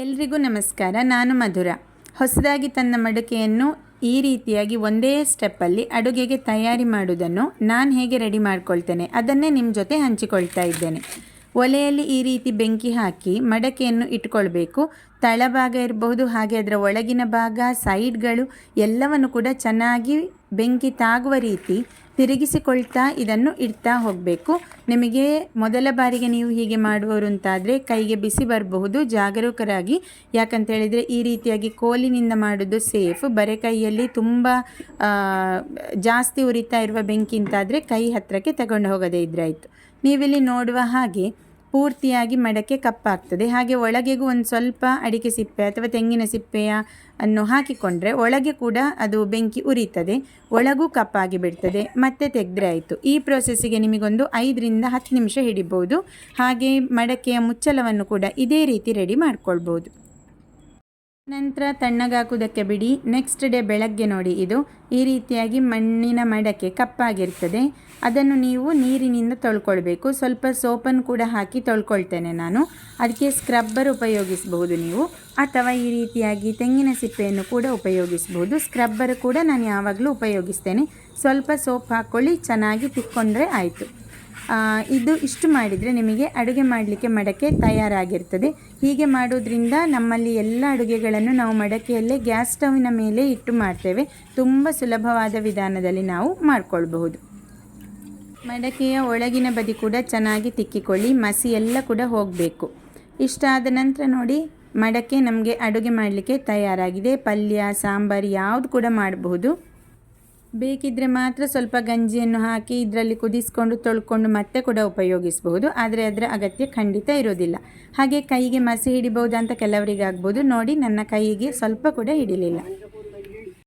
ಎಲ್ರಿಗೂ ನಮಸ್ಕಾರ, ನಾನು ಮಧುರ. ಹೊಸದಾಗಿ ತನ್ನ ಮಡಕೆಯನ್ನು ಈ ರೀತಿಯಾಗಿ ಒಂದೇ ಸ್ಟೆಪ್ಪಲ್ಲಿ ಅಡುಗೆಗೆ ತಯಾರಿ ಮಾಡುವುದನ್ನು ನಾನು ಹೇಗೆ ರೆಡಿ ಮಾಡ್ಕೊಳ್ತೇನೆ, ಅದನ್ನೇ ನಿಮ್ಮ ಜೊತೆ ಹಂಚಿಕೊಳ್ತಾ ಇದ್ದೇನೆ. ಒಲೆಯಲ್ಲಿ ಈ ರೀತಿ ಬೆಂಕಿ ಹಾಕಿ ಮಡಕೆಯನ್ನು ಇಟ್ಕೊಳ್ಬೇಕು. ತಳಭಾಗ ಇರಬಹುದು, ಹಾಗೆ ಅದರ ಒಳಗಿನ ಭಾಗ, ಸೈಡ್ಗಳು ಎಲ್ಲವನ್ನು ಕೂಡ ಚೆನ್ನಾಗಿ ಬೆಂಕಿ ತಾಗುವ ರೀತಿ ತಿರುಗಿಸಿಕೊಳ್ತಾ ಇದನ್ನು ಇಡ್ತಾ ಹೋಗಬೇಕು. ನಿಮಗೆ ಮೊದಲ ಬಾರಿಗೆ ನೀವು ಹೀಗೆ ಮಾಡುವವರು ಅಂತಾದರೆ ಕೈಗೆ ಬಿಸಿ ಬರಬಹುದು, ಜಾಗರೂಕರಾಗಿ. ಯಾಕಂತ ಹೇಳಿದರೆ ಈ ರೀತಿಯಾಗಿ ಕೋಲಿನಿಂದ ಮಾಡೋದು ಸೇಫ್. ಬರೆ ಕೈಯಲ್ಲಿ ತುಂಬ ಜಾಸ್ತಿ ಉರಿತಾ ಇರುವ ಬೆಂಕಿ ಅಂತಾದರೆ ಕೈ ಹತ್ತಿರಕ್ಕೆ ತಗೊಂಡು ಹೋಗದೇ ಇದ್ರಾಯಿತು ನೀವಿಲ್ಲಿ ನೋಡುವ ಹಾಗೆ ಪೂರ್ತಿಯಾಗಿ ಮಡಕೆ ಕಪ್ಪಾಗ್ತದೆ. ಹಾಗೆ ಒಳಗೆಗೂ ಒಂದು ಸ್ವಲ್ಪ ಅಡಿಕೆ ಸಿಪ್ಪೆ ಅಥವಾ ತೆಂಗಿನ ಸಿಪ್ಪೆಯ ಅನ್ನು ಹಾಕಿಕೊಂಡ್ರೆ ಒಳಗೆ ಕೂಡ ಅದು ಬೆಂಕಿ ಉರಿತದೆ. ಒಳಗೂ ಕಪ್ಪಾಗಿ ಬಿಡ್ತದೆ. ಮತ್ತೆ ತೆಗೆದ್ರೆ ಆಯಿತು. ಈ ಪ್ರೊಸೆಸ್ಸಿಗೆ ನಿಮಗೊಂದು ಐದರಿಂದ ಹತ್ತು ನಿಮಿಷ ಹಿಡಿಬೋದು. ಹಾಗೆ ಮಡಕೆಯ ಮುಚ್ಚಳವನ್ನು ಕೂಡ ಇದೇ ರೀತಿ ರೆಡಿ ಮಾಡ್ಕೊಳ್ಬೋದು. ನಂತರ ತಣ್ಣಗಾಕುವುದಕ್ಕೆ ಬಿಡಿ. ನೆಕ್ಸ್ಟ್ ಡೇ ಬೆಳಗ್ಗೆ ನೋಡಿ. ಇದು ಈ ರೀತಿಯಾಗಿ ಮಣ್ಣಿನ ಮಡಕೆ ಕಪ್ಪಾಗಿರ್ತದೆ. ಅದನ್ನು ನೀವು ನೀರಿನಿಂದ ತೊಳ್ಕೊಳ್ಬೇಕು. ಸ್ವಲ್ಪ ಸೋಪನ್ನು ಕೂಡ ಹಾಕಿ ತೊಳ್ಕೊಳ್ತೇನೆ ನಾನು. ಅದಕ್ಕೆ ಸ್ಕ್ರಬ್ಬರ್ ಉಪಯೋಗಿಸಬಹುದು ನೀವು. ಅಥವಾ ಈ ರೀತಿಯಾಗಿ ತೆಂಗಿನ ಸಿಪ್ಪೆಯನ್ನು ಕೂಡ ಉಪಯೋಗಿಸಬಹುದು. ಸ್ಕ್ರಬ್ಬರ್ ಕೂಡ ನಾನು ಯಾವಾಗಲೂ ಉಪಯೋಗಿಸ್ತೇನೆ. ಸ್ವಲ್ಪ ಸೋಪ್ ಹಾಕ್ಕೊಳ್ಳಿ. ಚೆನ್ನಾಗಿ ತಿಕ್ಕೊಂಡ್ರೆ ಆಯಿತು. ಇದು ಇಷ್ಟು ಮಾಡಿದರೆ ನಿಮಗೆ ಅಡುಗೆ ಮಾಡಲಿಕ್ಕೆ ಮಡಕೆ ತಯಾರಾಗಿರ್ತದೆ. ಹೀಗೆ ಮಾಡೋದ್ರಿಂದ ನಮ್ಮಲ್ಲಿ ಎಲ್ಲ ಅಡುಗೆಗಳನ್ನು ನಾವು ಮಡಕೆಯಲ್ಲೇ ಗ್ಯಾಸ್ ಸ್ಟವ್ವಿನ ಮೇಲೆ ಇಟ್ಟು ಮಾಡ್ತೇವೆ. ತುಂಬ ಸುಲಭವಾದ ವಿಧಾನದಲ್ಲಿ ನಾವು ಮಾಡಿಕೊಳ್ಬಹುದು. ಮಡಕೆಯ ಒಳಗಿನ ಬದಿ ಕೂಡ ಚೆನ್ನಾಗಿ ತಿಕ್ಕಿಕೊಳ್ಳಿ, ಮಸಿ ಎಲ್ಲ ಕೂಡ ಹೋಗಬೇಕು. ಇಷ್ಟಾದ ನಂತರ ನೋಡಿ, ಮಡಕೆ ನಮಗೆ ಅಡುಗೆ ಮಾಡಲಿಕ್ಕೆ ತಯಾರಾಗಿದೆ. ಪಲ್ಯ, ಸಾಂಬಾರು ಯಾವುದು ಕೂಡ ಮಾಡಬಹುದು. ಬೇಕಿದ್ದರೆ ಮಾತ್ರ ಸ್ವಲ್ಪ ಗಂಜಿಯನ್ನು ಹಾಕಿ ಇದರಲ್ಲಿ ಕುದಿಸ್ಕೊಂಡು ತೊಳ್ಕೊಂಡು ಮತ್ತೆ ಕೂಡ ಉಪಯೋಗಿಸಬಹುದು. ಆದರೆ ಅದರ ಅಗತ್ಯ ಖಂಡಿತ ಇರೋದಿಲ್ಲ. ಹಾಗೆ ಕೈಗೆ ಮಸಿ ಹಿಡಿಬಹುದು ಅಂತ ಕೆಲವರಿಗೆ ಆಗ್ಬೋದು ನೋಡಿ ನನ್ನ ಕೈಗೆ ಸ್ವಲ್ಪ ಕೂಡ ಹಿಡಿಲಿಲ್ಲ.